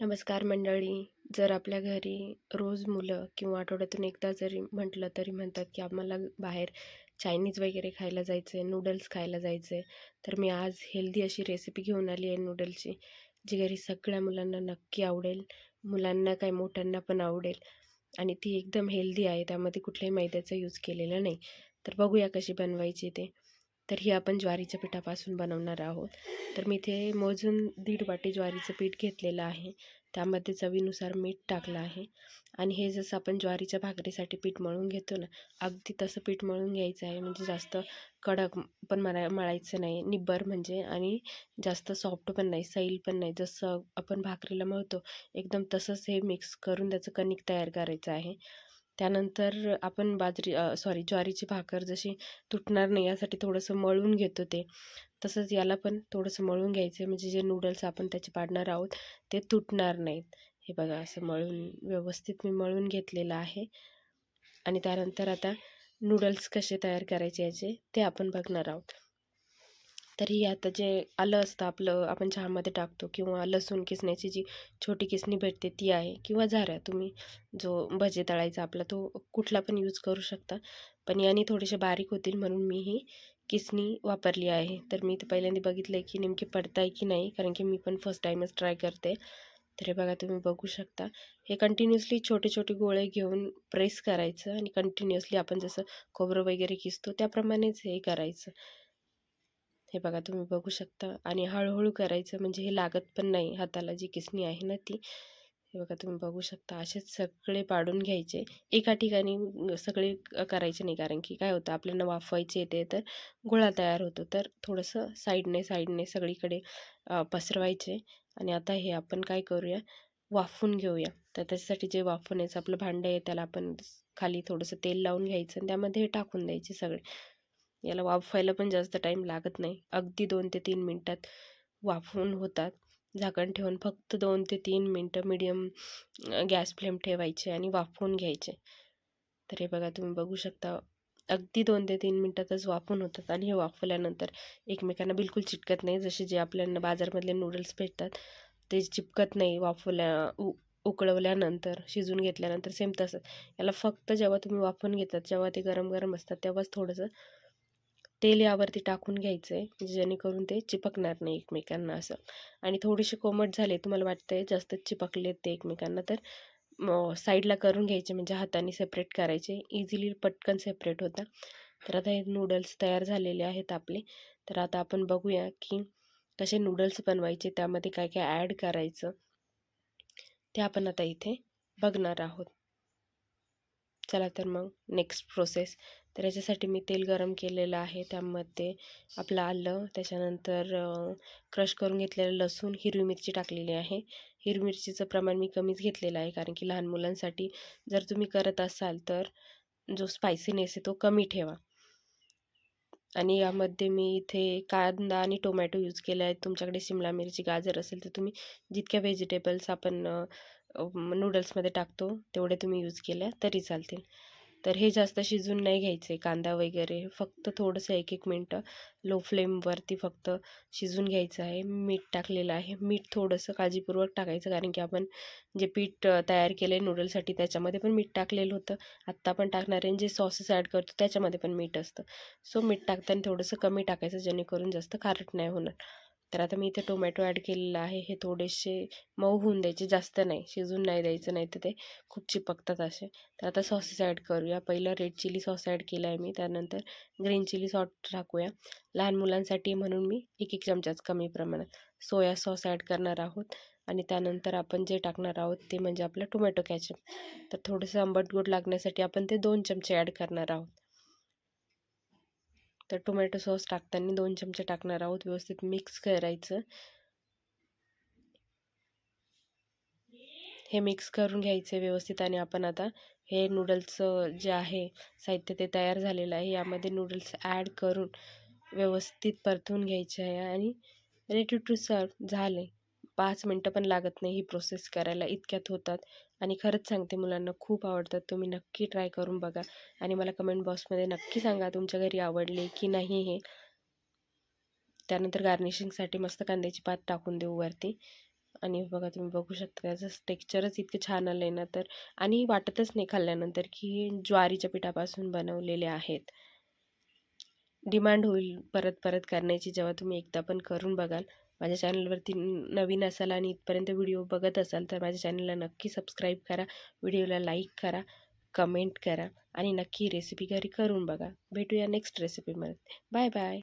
नमस्कार मंडळी. जर आपल्या घरी रोज मुलं किंवा आठवड्यातून एकदा जरी म्हटलं तरी म्हणतात की आम्हाला बाहेर चायनीज वगैरे खायला जायचं आहे नूडल्स खायला जायचं आहे तर मी आज हेल्दी अशी रेसिपी घेऊन आली आहे नूडल्सची जी घरी सगळ्या मुलांना नक्की आवडेल. मुलांना काय मोठ्यांना पण आवडेल. आणि ती एकदम हेल्दी आहे त्यामध्ये कुठल्याही मैद्याचा यूज केलेला नाही. तर बघूया कशी बनवायची ते. तर ही आपण ज्वारीच्या पिठापासून बनवणार आहोत. तर मी इथे मोजून दीड वाटी ज्वारीचं पीठ घेतलेलं आहे. त्यामध्ये चवीनुसार मीठ टाकलं आहे. आणि हे जसं आपण ज्वारीच्या भाकरीसाठी पीठ मळून घेतो ना अगदी तसं पीठ मळून घ्यायचं आहे. म्हणजे जास्त कडक पण मळा मळायचं नाही. निब्बर म्हणजे आणि जास्त सॉफ्ट पण नाही सैल पण नाही. जसं आपण भाकरीला मळतो एकदम तसंच हे मिक्स करून त्याचं कणिक तयार करायचं आहे. त्यानंतर आपण बाजरी सॉरी ज्वारीची भाकर जशी तुटणार नाही यासाठी थोडंसं मळून घेतो ते. तसंच याला पण थोडंसं मळून घ्यायचं म्हणजे जे नूडल्स आपण त्याचे पाडणार आहोत ते तुटणार नाहीत. हे बघा असं मळून व्यवस्थित मी मळून घेतलेलं आहे. आणि त्यानंतर आता नूडल्स कसे तयार करायचे याचे ते आपण बघणार आहोत. तरी आता जे आलं असतं आपलं आपण चहामध्ये टाकतो किंवा लसूण किसण्याची जी छोटी किसणी भेटते ती आहे किंवा झाऱ्या तुम्ही जो भजे तळायचा आपला तो कुठला पण यूज करू शकता. पण याने थोडेसे बारीक होतील म्हणून मी ही किसणी वापरली आहे. तर मी तर पहिल्यांदा बघितलं आहे की नेमकी पडत आहे की नाही कारण की मी पण फर्स्ट टाईमच ट्राय करते. तर हे बघा तुम्ही बघू शकता. हे कंटिन्युअसली छोटे छोटे गोळे घेऊन प्रेस करायचं आणि कंटिन्युअसली आपण जसं खोबरं वगैरे किसतो त्याप्रमाणेच हे करायचं. हे बघा तुम्ही बघू शकता. आणि हळूहळू करायचं म्हणजे हे लागत पण नाही हाताला जी किसणी आहे ना ती. हे बघा तुम्ही बघू शकता. असेच सगळे पाडून घ्यायचे. एका ठिकाणी सगळे करायचे नाही कारण की काय होतं आपल्याला वाफवायचे येते तर गोळा तयार होतो. तर थोडंसं साईडने साईडने सगळीकडे पसरवायचे. आणि आता हे आपण काय करूया? वाफवून घेऊया. तर त्याच्यासाठी जे वाफवण्याचं आपलं भांडं आहे त्याला आपण खाली थोडंसं तेल लावून घ्यायचं आणि त्यामध्ये हे टाकून द्यायचे सगळे. याला वाफवायला पण जास्त टाईम लागत नाही. अगदी दोन ते तीन मिनटात वाफवून होतात. झाकण ठेवून फक्त दोन ते तीन मिनटं मिडियम गॅस फ्लेम ठेवायचे आणि वाफवून घ्यायचे. तर हे बघा तुम्ही बघू शकता अगदी दोन ते तीन मिनटातच वाफून होतात आणि हे वाफवल्यानंतर एकमेकांना बिलकुल चिटकत नाही. जसे जे आपल्याला बाजारमधले नूडल्स भेटतात ते चिपकत नाही वाफवल्या उ उकळवल्यानंतर शिजून घेतल्यानंतर सेम तसं याला फक्त जेव्हा तुम्ही वाफून घेतात जेव्हा ते गरम गरम असतात तेव्हाच थोडंसं तेल यावरती टाकून घ्यायचं आहे म्हणजे जेणेकरून ते चिपकणार नाही एकमेकांना असं. आणि थोडेसे कोमट झाले तुम्हाला वाटतंय जास्त चिपकले ते एकमेकांना तर साईडला करून घ्यायचे म्हणजे हाताने सेपरेट करायचे. इझिली पटकन सेपरेट होता तर आता हे नूडल्स तयार झालेले आहेत आपले. तर आता आपण बघूया की कसे नूडल्स बनवायचे त्यामध्ये काय काय ॲड करायचं ते आपण आता इथे बघणार आहोत. चला तर मग नेक्स्ट प्रोसेस तर याच्यासाठी मी तेल गरम केलेलं आहे त्यामध्ये आपलं आलं त्याच्यानंतर क्रश करून घेतलेलं लसूण हिरवी मिरची टाकलेली आहे. हिरवी मिरचीचं प्रमाण मी कमीच घेतलेलं आहे कारण की लहान मुलांसाठी जर तुम्ही करत असाल तर जो स्पायसीनेस आहे तो कमी ठेवा. आणि यामध्ये मी इथे कांदा आणि टोमॅटो यूज केला आहे तुमच्याकडे शिमला मिरची गाजर असेल तर तुम्ही जितक्या व्हेजिटेबल्स आपण नूडल्समध्ये टाकतो तेवढे तुम्ही यूज केल्या तरी चालतील. तर हे जास्त शिजून नाही घ्यायचे कांदा वगैरे. फक्त थोडंसं एक एक मिनटं लो फ्लेमवरती फक्त शिजून घ्यायचं आहे. मीठ टाकलेलं आहे. मीठ थोडंसं काळजीपूर्वक टाकायचं कारण की आपण जे पीठ तयार केले नूडलसाठी त्याच्यामध्ये पण मीठ टाकलेलं होतं. आत्ता पण टाकणार आहे जे सॉसेस ॲड करतो त्याच्यामध्ये पण मीठ असतं. सो मीठ टाकताना थोडंसं कमी टाकायचं जेणेकरून जास्त खारट नाही होणार. तर आता मी इथे टोमॅटो ॲड केलेलं आहे. हे थोडेसे मऊ होऊन द्यायचे जास्त नाही. शिजून नाही द्यायचं नाही तर ते खूप चिपकतात असे. तर आता सॉसेस ॲड करूया. पहिलं रेड चिली सॉस ॲड केला आहे मी. त्यानंतर ग्रीन चिली सॉस टाकूया. लहान मुलांसाठी म्हणून मी एक एक चमचाच कमी प्रमाणात सोया सॉस ॲड करणार आहोत. आणि त्यानंतर आपण जे टाकणार आहोत ते म्हणजे आपलं टोमॅटो कॅचअप. तर थोडंसं आंबट गोड लागण्यासाठी आपण ते दोन चमचे ॲड करणार आहोत. तर टोमॅटो सॉस टाकताना दोन चमचे टाकणार आहोत. व्यवस्थित मिक्स करायचं. हे मिक्स करून घ्यायचं व्यवस्थित आणि आपण आता हे नूडल्सचं जे आहे साहित्य ते तयार झालेलं आहे. यामध्ये नूडल्स ॲड करून व्यवस्थित परतून घ्यायचे आहे आणि रेडी टू सर्व झाले पाच मिनटं पण लागत नाही ही प्रोसेस करायला. इतक्यात होतात. आणि खरंच सांगते मुलांना खूप आवडतात. तुम्ही नक्की ट्राय करून बघा. आणि मला कमेंट बॉक्समध्ये नक्की सांगा तुमच्या घरी आवडले की नाही हे. त्यानंतर गार्निशिंगसाठी मस्त कांद्याची पात टाकून देऊ वरती. आणि बघा तुम्ही बघू शकता. त्याचं टेक्स्चरच इतकं छान आलं आहे ना तर. आणि वाटतच नाही खाल्ल्यानंतर की ज्वारीच्या पिठापासून बनवलेले आहेत. डिमांड होईल परत परत करण्याची. जेव्हा तुम्ही एकदा पण करून बघाल माझ्या चॅनलवरती नवीन असाल आणि इथपर्यंत व्हिडिओ बघत असाल तर माझ्या चॅनलला नक्की सबस्क्राईब करा व्हिडिओला लाईक करा कमेंट करा आणि नक्की रेसिपी घरी करून बघा. भेटूया नेक्स्ट रेसिपीमध्ये. Bye bye.